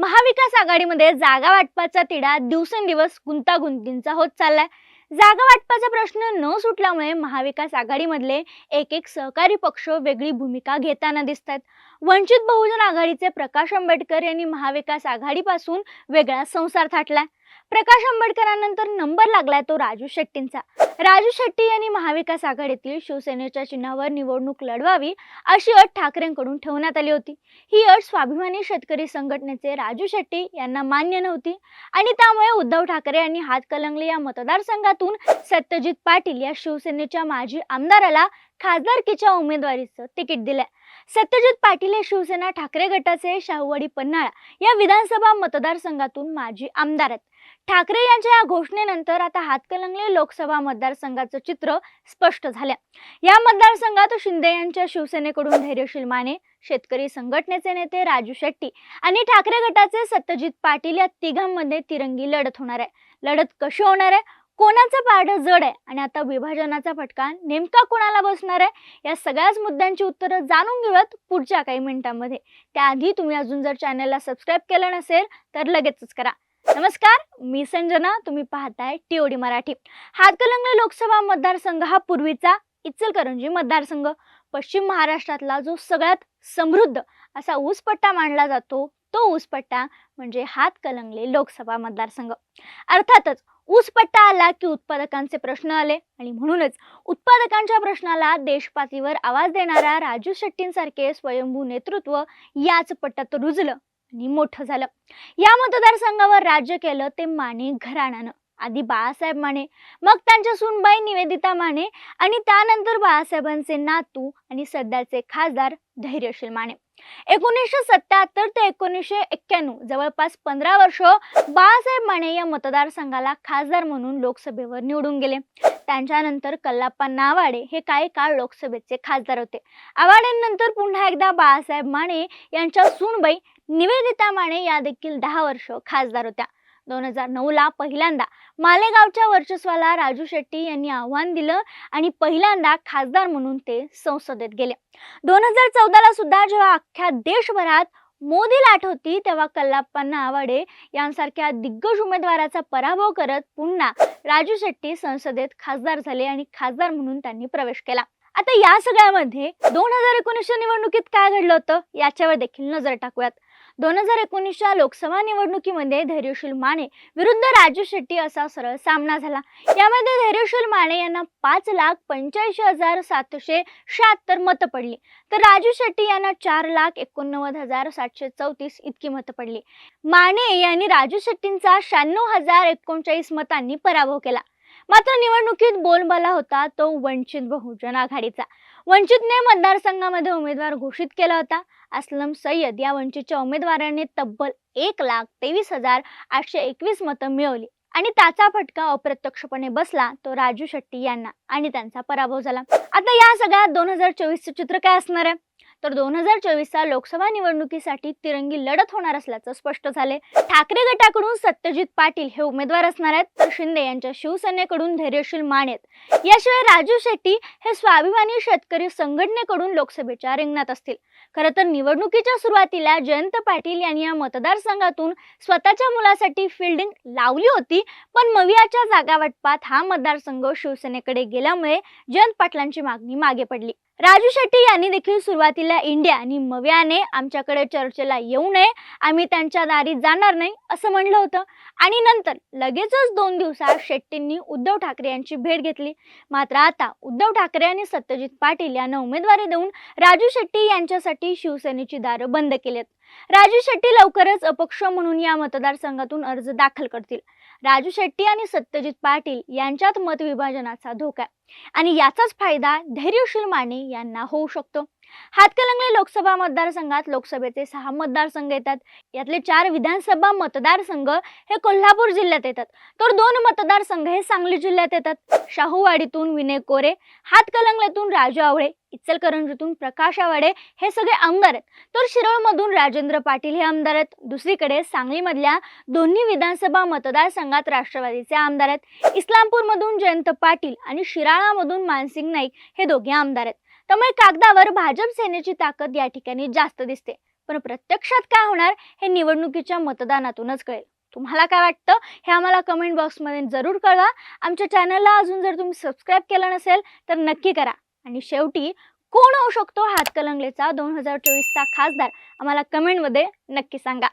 महाविकास आघाडीमध्ये जागा वाटपाचा तिढा दिवसेंदिवस गुंतागुंतींचा होत चाललाय. जागा वाटपाचा प्रश्न न सुटल्यामुळे महाविकास आघाडीमधले एक एक सहकारी पक्ष वेगळी भूमिका घेताना दिसत आहेत वंचित बहुजन आघाडीचे प्रकाश आंबेडकर यांनी महाविकास आघाडीपासून वेगळा संसार थाटलाय. प्रकाश आंबेडकरांनंतर नंबर लागलाय तो राजू शेट्टींचा. राजू शेट्टी यांनी महाविकास आघाडीतील शिवसेनेच्या चिन्हावर निवडणूक लढवावी अशी अट ठाकरेंकडून ठेवण्यात आली होती. ही अट स्वाभिमानी शेतकरी संघटनेचे राजू शेट्टी यांना मान्य नव्हती आणि त्यामुळे उद्धव ठाकरे यांनी हातकलंगले या मतदारसंघातून सत्यजित पाटील या शिवसेनेच्या माजी आमदाराला खासदारकीच्या उमेदवारीचं तिकीट दिलंय. सत्यजित पाटील हे शिवसेना ठाकरे गटाचे शाहूवाडी पन्हाळा या विधानसभा मतदारसंघातून माजी आमदार आहेत. ठाकरे यांच्या या घोषणेनंतर आता हातकलंगले लोकसभा मतदारसंघाचं चित्र स्पष्ट झालं या मतदारसंघात शिंदे यांच्या शिवसेनेकडून धैर्यशील माने शेतकरी संघटनेचे नेते राजू शेट्टी आणि ठाकरे गटाचे सत्यजित पाटील या तिघांमध्ये तिरंगी लढत होणार आहे. लढत कशी होणार आहे? कोणाचं पारडं जड आहे आणि आता विभाजनाचा फटका नेमका कोणाला बसणार आहे? या सगळ्याच मुद्द्यांची उत्तरं जाणून घेऊयात पुढच्या काही मिनिटांमध्ये. त्याआधी तुम्ही अजून जर चॅनलला सबस्क्राईब केलं नसेल तर लगेचच करा. नमस्कार मी संजना तुम्ही पाहताय टीओडी मराठी. हातकलंगले लोकसभा मतदारसंघ हा पूर्वीचा इचलकरंजी मतदारसंघ. पश्चिम महाराष्ट्रातला जो सगळ्यात समृद्ध असा ऊसपट्टा मानला जातो तो ऊसपट्टा म्हणजे हातकलंगले लोकसभा मतदारसंघ. अर्थातच ऊसपट्टा आला की उत्पादकांचे प्रश्न आले. आणि म्हणूनच उत्पादकांच्या प्रश्नाला देशपातळीवर आवाज देणाऱ्या राजू शेट्टींसारखे स्वयंभू नेतृत्व याच पट्ट्यात रुजलं आणि मोठं झालं. या मतदारसंघावर राज्य केलं ते माने घराण्यानं. आधी बाळासाहेब माने मग त्यांच्या सुनबाई निवेदिता माने आणि त्यानंतर बाळासाहेबांचे नातू आणि सध्याचे खासदार धैर्यशील माने. एकोणीसशे सत्याहत्तर ते एकोणीसशे एक्क्याण्णव जवळपास पंधरा वर्ष बाळासाहेब माने या मतदारसंघाला खासदार म्हणून लोकसभेवर निवडून गेले. त्यांच्यानंतर कल्लाप्पा नावाडे हे काही काळ लोकसभेचे खासदार होते. आवाडेंनंतर पुन्हा एकदा बाळासाहेब माने यांच्या सूनबाई निवेदिता माने या देखील दहा वर्ष खासदार होत्या. दोन हजार नऊ ला पहिल्यांदा मालेगावच्या वर्चस्वाला राजू शेट्टी यांनी आव्हान दिलं आणि पहिल्यांदा खासदार म्हणून ते संसदेत गेले. दोन हजार चौदाला सुद्धा जेव्हा अख्ख्या देशभरात मोदी लाट होती तेव्हा कल्लाप्पांना आवाडे यांसारख्या दिग्गज उमेदवाराचा पराभव करत पुन्हा राजू शेट्टी संसदेत खासदार झाले आणि खासदार म्हणून त्यांनी प्रवेश केला. आता या सगळ्यामध्ये दोन हजार एकोणीसच्या निवडणुकीत काय घडलं होतं याच्यावर देखील नजर टाकूयात. दोन हजार एकोणीसच्या लोकसभा निवडणुकीमध्ये धैर्यशील माने विरुद्ध राजू शेट्टी असा सरळ सामना झाला. यामध्ये धैर्यशील माने यांना पाच लाख पंच्याऐंशी हजार सातशे शहात्तर मतं पडली. तर राजू शेट्टी यांना चार लाख एकोणनव्वद हजार सातशे चौतीस इतकी मतं पडली. माने यांनी राजू शेट्टींचा शहाण्णव हजार एकोणचाळीस मतांनी पराभव केला. मात्र निवडणुकीत बोलबाला होता तो वंचित बहुजन आघाडीचा. वंचितने मतदारसंघामध्ये उमेदवार घोषित केला होता. असलम सय्यद या वंचितच्या उमेदवाराने तब्बल एक लाख तेवीस हजार आठशे एकवीस मतं मिळवली आणि त्याचा फटका अप्रत्यक्षपणे बसला तो राजू शेट्टी यांना आणि त्यांचा पराभव झाला. आता या सगळ्यात दोन हजार चोवीसचं चित्र काय असणार आहे? तर दोन हजार चोवीसचा लोकसभा निवडणुकीसाठी तिरंगी लढत होणार असल्याचं स्पष्ट झाले ठाकरे गटाकडून सत्यजित पाटील हे उमेदवार असणार आहेत. तर शिंदे यांच्या शिवसेनेकडून धैर्यशील मानेत याशिवाय राजू शेट्टी हे स्वाभिमानी शेतकरी संघटनेकडून लोकसभेच्या रिंगणात असतील. खरं तर निवडणुकीच्या सुरुवातीला जयंत पाटील यांनी या मतदारसंघातून स्वतःच्या मुलासाठी फिल्डिंग लावली होती. पण मवियाच्या जागा वाटपात हा मतदारसंघ शिवसेनेकडे गेल्यामुळे जयंत पाटलांची मागणी मागे पडली. राजू शेट्टी यांनी देखील सुरुवातीला इंडिया आणि मव्याने आमच्याकडे चर्चेला येऊ नये आम्ही त्यांच्या दारी जाणार नाही असं म्हणलं होतं. आणि नंतर लगेचच दोन दिवसात शेट्टींनी उद्धव ठाकरे यांची भेट घेतली. मात्र आता उद्धव ठाकरे आणि सत्यजित पाटील यांना उमेदवारी देऊन राजू शेट्टी यांच्यासाठी शिवसेनेची दारं बंद केलेत. राजू शेट्टी लवकरच अपक्ष म्हणून या मतदारसंघातून अर्ज दाखल करतील. राजू शेट्टी आणि सत्यजित पाटील यांच्यात मतविभाजनाचा धोका आणि याचाच फायदा धैर्यशील माने यांना होऊ शकतो. हातकलंगले लोकसभा मतदारसंघात लोकसभेचे सहा मतदारसंघ येतात. यातले चार विधानसभा मतदारसंघ हे कोल्हापूर जिल्ह्यात येतात. तर दोन मतदारसंघ हे सांगली जिल्ह्यात येतात. शाहूवाडीतून विनय कोरे हातकलंगलेतून राजू आवळे इचलकरंजीतून प्रकाश आवाडे हे सगळे आमदार आहेत. तर शिरोळमधून राजेंद्र पाटील हे आमदार आहेत. दुसरीकडे सांगलीमधल्या दोन्ही विधानसभा मतदारसंघात राष्ट्रवादीचे आमदार आहेत. इस्लामपूरमधून जयंत पाटील आणि शिराळामधून मानसिंग नाईक हे दोघे आमदार आहेत. त्यामुळे कागदावर भाजप सेनेची ताकद या ठिकाणी जास्त दिसते. पण प्रत्यक्षात काय होणार हे निवडणुकीच्या मतदानातूनच कळेल. तुम्हाला काय वाटतं हे आम्हाला कमेंट बॉक्समध्ये जरूर कळवा. आमच्या चॅनलला अजून जर तुम्ही सबस्क्राईब केलं नसेल तर नक्की करा. आणि शेवटी कोण होऊ शकतो हातकलंगलेचा दोन हजार चोवीसचा खासदार? आम्हाला कमेंटमध्ये नक्की सांगा.